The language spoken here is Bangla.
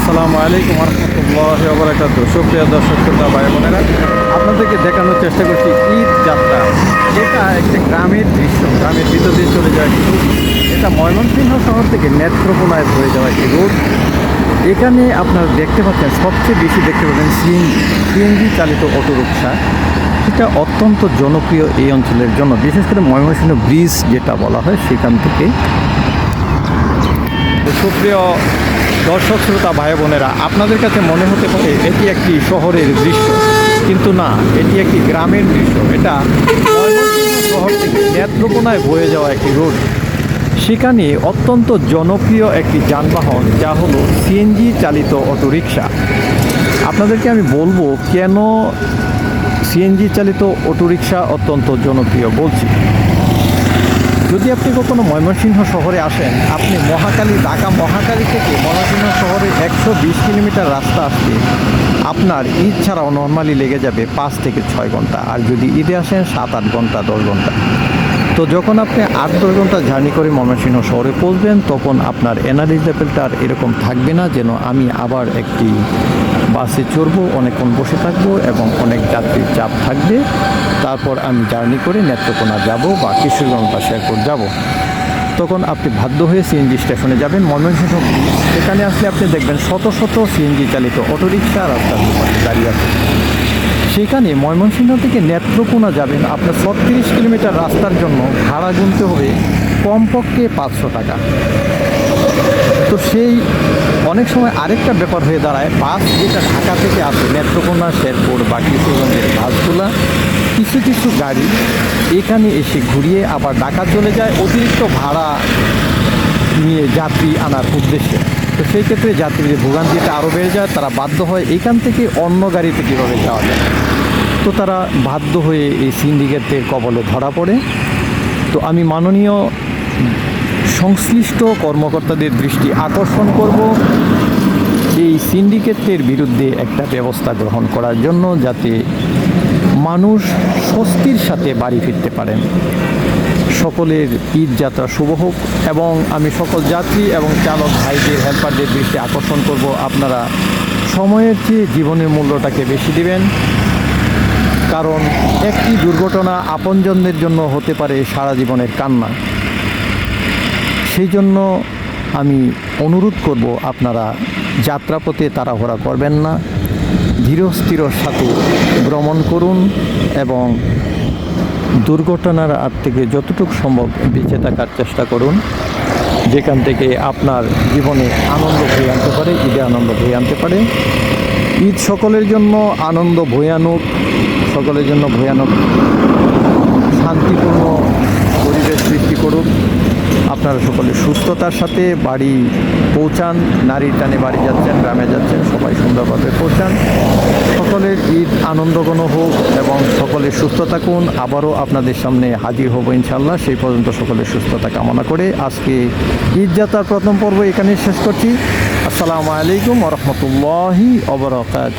আসসালামু আলাইকুম রহমতুল্লাহ বরাকাত সুপ্রিয় দর্শক, শ্রোতা ভাই বোনেরা আপনাদেরকে দেখানোর চেষ্টা করছি ঈদ যাত্রা। এটা একটা গ্রামের দৃশ্য, গ্রামের ভিতর দিয়ে চলে যাওয়া কিন্তু এটা ময়মনসিংহ শহর থেকে নেত্রকোনায় হয়ে যাওয়া একটি রোড এখানে আপনারা দেখতে পাচ্ছেন, সবচেয়ে বেশি দেখতে পাচ্ছেন সিএনজি সিএনজি চালিত অটোরিকশা। এটা অত্যন্ত জনপ্রিয় এই অঞ্চলের জন্য। বিশেষ করে ময়মনসিংহ ব্রিজ যেটা বলা হয় সেখান থেকে সুপ্রিয় দর্শক, শ্রোতা, ভাই বোনেরা, আপনাদের কাছে মনে হতে পারে এটি একটি শহরের দৃশ্য, কিন্তু না, এটি একটি গ্রামের দৃশ্য। এটা শহর থেকে নেত্রকোনায় বয়ে যাওয়া একটি রোড। সেখানে অত্যন্ত জনপ্রিয় একটি যানবাহন, যা হলো সিএনজি চালিত অটোরিকশা। আপনাদেরকে আমি বলব, কেন সিএনজি চালিত অটোরিকশা অত্যন্ত জনপ্রিয় বলছি? যদি আপনি কখনো ময়মনসিংহ শহরে আসেন, আপনি মহাকালী ঢাকা মহাকালী থেকে ময়মনসিংহ শহরে একশো বিশ কিলোমিটার রাস্তা আসতে আপনার ঈদ ছাড়াও নর্মালি লেগে যাবে পাঁচ থেকে ছয় ঘণ্টা। আর যদি ঈদে আসেন, সাত আট ঘণ্টা, দশ ঘণ্টা। তো যখন আপনি আট দশ ঘণ্টা জার্নি করে ময়মনসিংহ শহরে পৌঁছবেন, তখন আপনার এনার্জি লেভেলটা আর এরকম থাকবে না যেন আমি আবার একটি বাসে চড়বো, অনেকক্ষণ বসে থাকব এবং অনেক যাত্রীর চাপ থাকবে। তারপর আমি জার্নি করে নেত্রকোনা যাব বা কিশোরগঞ্জ বা শেরপুর যাব। তখন আপনি বাধ্য হয়ে সিএনজি স্টেশনে যাবেন, ময়মনসিংহ। সেখানে আসলে আপনি দেখবেন শত শত সিএনজি চালিত অটোরিকশা রাস্তার দাঁড়িয়ে আছে। সেখানে ময়মনসিংহ থেকে নেত্রকোনা যাবেন আপনার ছত্রিশ কিলোমিটার রাস্তার জন্য ভাড়া গুনতে হবে কমপক্ষে পাঁচশো টাকা। তো সেই অনেক সময় আরেকটা ব্যাপার হয়ে দাঁড়ায়, বাস যেটা ঢাকা থেকে আসে, নেত্রকোনা, শেরপুর বা কিশোরগঞ্জের বাসগুলা, কিছু কিছু গাড়ি এখানে এসে ঘুরিয়ে আবার ঢাকা চলে যায় অতিরিক্ত ভাড়া নিয়ে যাত্রী আনার উদ্দেশ্যে। তো সেই ক্ষেত্রে যাত্রীদের ভোগান্তিটা আরও বেড়ে যায়, তারা বাধ্য হয় এখান থেকে অন্য গাড়িতে কীভাবে যাওয়া যায়। তো তারা বাধ্য হয়ে এই সিন্ডিকেটের কবলে ধরা পড়ে। তো আমি মাননীয় সংশ্লিষ্ট কর্মকর্তাদের দৃষ্টি আকর্ষণ করব এই সিন্ডিকেটের বিরুদ্ধে একটা ব্যবস্থা গ্রহণ করার জন্য যাতে মানুষ স্বস্তির সাথে বাড়ি ফিরতে পারেন। সকলের ঈদ যাত্রা শুভ হোক এবং আমি সকল যাত্রী এবং চালক ভাইদের হেল্পারদের দৃষ্টি আকর্ষণ করব। আপনারা সময়ের চেয়ে জীবনের মূল্যটাকে বেশি দিবেন। কারণ একটি দুর্ঘটনা আপনজনদের জন্য হতে পারে সারা জীবনের কান্না। সেই জন্য আমি অনুরোধ করব আপনারা যাত্রাপথে তাড়াহুড়া করবেন না। ধীরস্থির সাথে ভ্রমণ করুন এবং দুর্ঘটনার হাত থেকে যতটুকু সম্ভব বেঁচে থাকার চেষ্টা করুন, যেখান থেকে আপনার জীবনে আনন্দ বয়ে আনতে পারে, ঈদে আনন্দ বয়ে আনতে পারে। ঈদ সকলের জন্য আনন্দ ভয়ানক, সকলের জন্য ভয়ানক আপনারা সকলে সুস্থতার সাথে বাড়ি পৌঁছান, নারীর টানে বাড়ি যাচ্ছেন, গ্রামে যাচ্ছেন, সবাই সুন্দরভাবে পৌঁছান। সকলের ঈদ আনন্দঘন হোক এবং সকলে সুস্থ থাকুন। আবারও আপনাদের সামনে হাজির হব ইনশাল্লাহ সেই পর্যন্ত সকলের সুস্থতা কামনা করে আজকে ঈদ যাত্রার প্রথম পর্ব এখানেই শেষ করছি। আসসালামু আলাইকুম রহমতুল্লাহি অবরকাত